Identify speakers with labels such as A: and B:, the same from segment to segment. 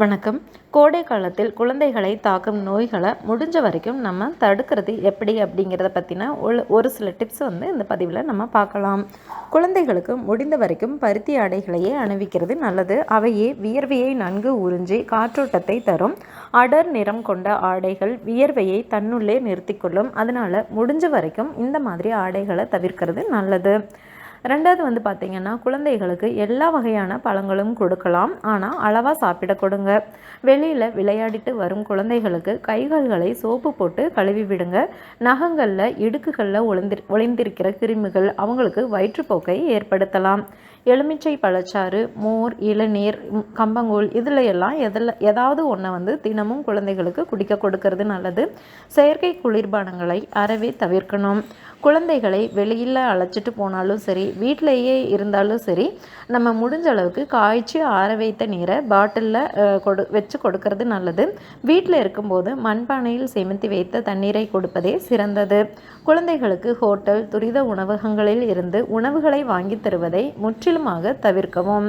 A: வணக்கம். கோடை காலத்தில் குழந்தைகளை தாக்கும் நோய்களை முடிஞ்ச வரைக்கும் நம்ம தடுக்கிறது எப்படி அப்படிங்கிறத பற்றின ஒரு ஒரு சில டிப்ஸ் வந்து இந்த பதிவில் நம்ம பார்க்கலாம். குழந்தைகளுக்கு முடிந்த வரைக்கும் பருத்தி ஆடைகளையே அணிவிக்கிறது நல்லது. அவையே வியர்வையை நன்கு உறிஞ்சி காற்றோட்டத்தை தரும். அடர் நிறம் கொண்ட ஆடைகள் வியர்வையை தன்னுள்ளே நிறுத்திக்கொள்ளும். அதனால் முடிஞ்ச வரைக்கும் இந்த மாதிரி ஆடைகளை தவிர்க்கிறது நல்லது. ரெண்டாவது வந்து பார்த்திங்கன்னா குழந்தைகளுக்கு எல்லா வகையான பழங்களும் கொடுக்கலாம். ஆனால் அளவாக சாப்பிட கொடுங்க. வெளியில் விளையாடிட்டு வரும் குழந்தைகளுக்கு கைகால்களை சோப்பு போட்டு கழுவி விடுங்க. நகங்களில் இடுக்குகளில் ஒளிந்திரு ஒளிந்திருக்கிற கிருமிகள் அவங்களுக்கு வயிற்றுப்போக்கை ஏற்படுத்தலாம். எலுமிச்சை பழச்சாறு மோர் இளநீர் கம்பங்கூழ் இதில் எல்லாம் எதில் ஏதாவது ஒன்றை வந்து தினமும் குழந்தைகளுக்கு குடிக்க கொடுக்கறது நல்லது. செயற்கை குளிர்பானங்களை அறவே தவிர்க்கணும். குழந்தைகளை வெளியில் அழைச்சிட்டு போனாலும் சரி வீட்டிலையே இருந்தாலும் சரி நம்ம முடிஞ்ச அளவுக்கு காய்ச்சி ஆற வைத்த நீரை பாட்டிலில் கொடு வச்சு கொடுக்கறது நல்லது. வீட்டில் இருக்கும்போது மண்பானையில் சேமித்து வைத்த தண்ணீரை கொடுப்பதே சிறந்தது. குழந்தைகளுக்கு ஹோட்டல் துரித உணவகங்களில் இருந்து உணவுகளை வாங்கி தருவதை முற்றிலுமாக தவிர்க்கவும்.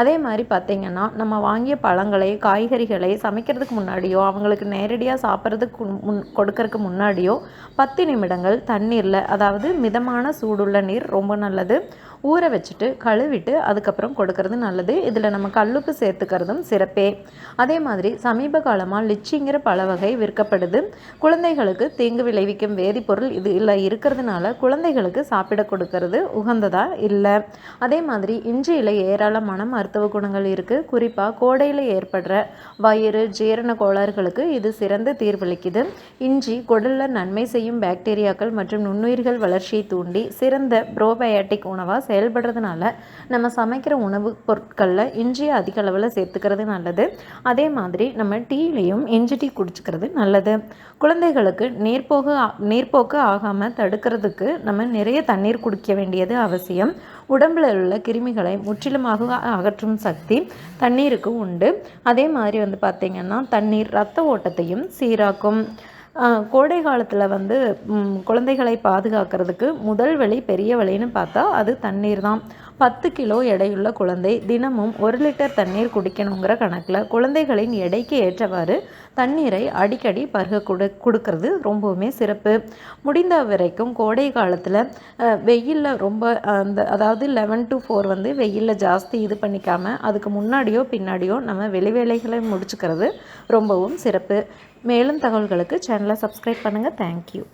A: அதே மாதிரி பார்த்திங்கன்னா நம்ம வாங்கிய பழங்களை காய்கறிகளை சமைக்கிறதுக்கு முன்னாடியோ அவங்களுக்கு நேரடியாக சாப்பிட்றதுக்கு முன் கொடுக்கறதுக்கு முன்னாடியோ பத்து நிமிடங்கள் தண்ணீரில் அதாவது மிதமான சூடுள்ள நீர் ரொம்ப நல்லது. ஊற வச்சுட்டு கழுவிட்டு அதுக்கப்புறம் கொடுக்கறது நல்லது. இதில் நம்ம கல்லுப்பு சேர்த்துக்கிறதும் சிறப்பே. அதே மாதிரி சமீப காலமாக லிச்சிங்கிற பல வகை விற்கப்படுது. குழந்தைகளுக்கு தீங்கு விளைவிக்கும் வேதிப்பொருள் இது இல்லை இருக்கிறதுனால குழந்தைகளுக்கு சாப்பிட கொடுக்கறது உகந்ததாக இல்லை? அதே மாதிரி இஞ்சியில் ஏராளமான மருத்துவ குணங்கள் இருக்குது குறிப்பாக கோடையில் ஏற்படுற வயிறு ஜீரண கோளாறுகளுக்கு இது சிறந்த தீர்வளிக்குது. இஞ்சி குடலில் நன்மை செய்யும் பாக்டீரியாக்கள் மற்றும் நுண்ணுயிர்கள் வளர்ச்சியை தூண்டி சிறந்த ப்ரோபயாட்டிக் உணவாக செயல்படுறதுனால நம்ம சமைக்கிற உணவு பொருட்களில் இஞ்சியை அதிக அளவில் சேர்த்துக்கிறது நல்லது. அதே மாதிரி நம்ம டீலையும் இஞ்சி டீ குடிச்சுக்கிறது நல்லது. குழந்தைகளுக்கு நேர்போக்கு நேர்போக்கு ஆகாமல் தடுக்கிறதுக்கு நம்ம நிறைய தண்ணீர் குடிக்க வேண்டியது அவசியம். உடம்பில் உள்ள கிருமிகளை முற்றிலுமாக அகற்றும் சக்தி தண்ணீருக்கு உண்டு. அதே மாதிரி வந்து பார்த்திங்கன்னா தண்ணீர் ரத்த ஓட்டத்தையும் சீராக்கும். கோடை காலத்தில் வந்து குழந்தைகளை பாதுகாக்கிறதுக்கு முதல் வழி பெரிய வழின்னு பார்த்தா அது தண்ணீர் தான் பத்து கிலோ எடையுள்ள குழந்தை தினமும் ஒரு லிட்டர் தண்ணீர் குடிக்கணுங்கிற கணக்கில் குழந்தைகளின் எடைக்கு ஏற்றவாறு தண்ணீரை அடிக்கடி பருக கொடு கொடுக்கறது ரொம்பவுமே சிறப்பு. முடிந்த வரைக்கும் கோடை காலத்தில் வெயிலில் ரொம்ப அந்த அதாவது லெவன் டு ஃபோர் வந்து வெயிலில் ஜாஸ்தி இது பண்ணிக்காமல் அதுக்கு முன்னாடியோ பின்னாடியோ நம்ம வெளி வேலைகளை முடிச்சுக்கிறது ரொம்பவும் சிறப்பு. மேலும் தகவல்களுக்கு சேனலை சப்ஸ்கிரைப் பண்ணுங்கள் தேங்க்யூ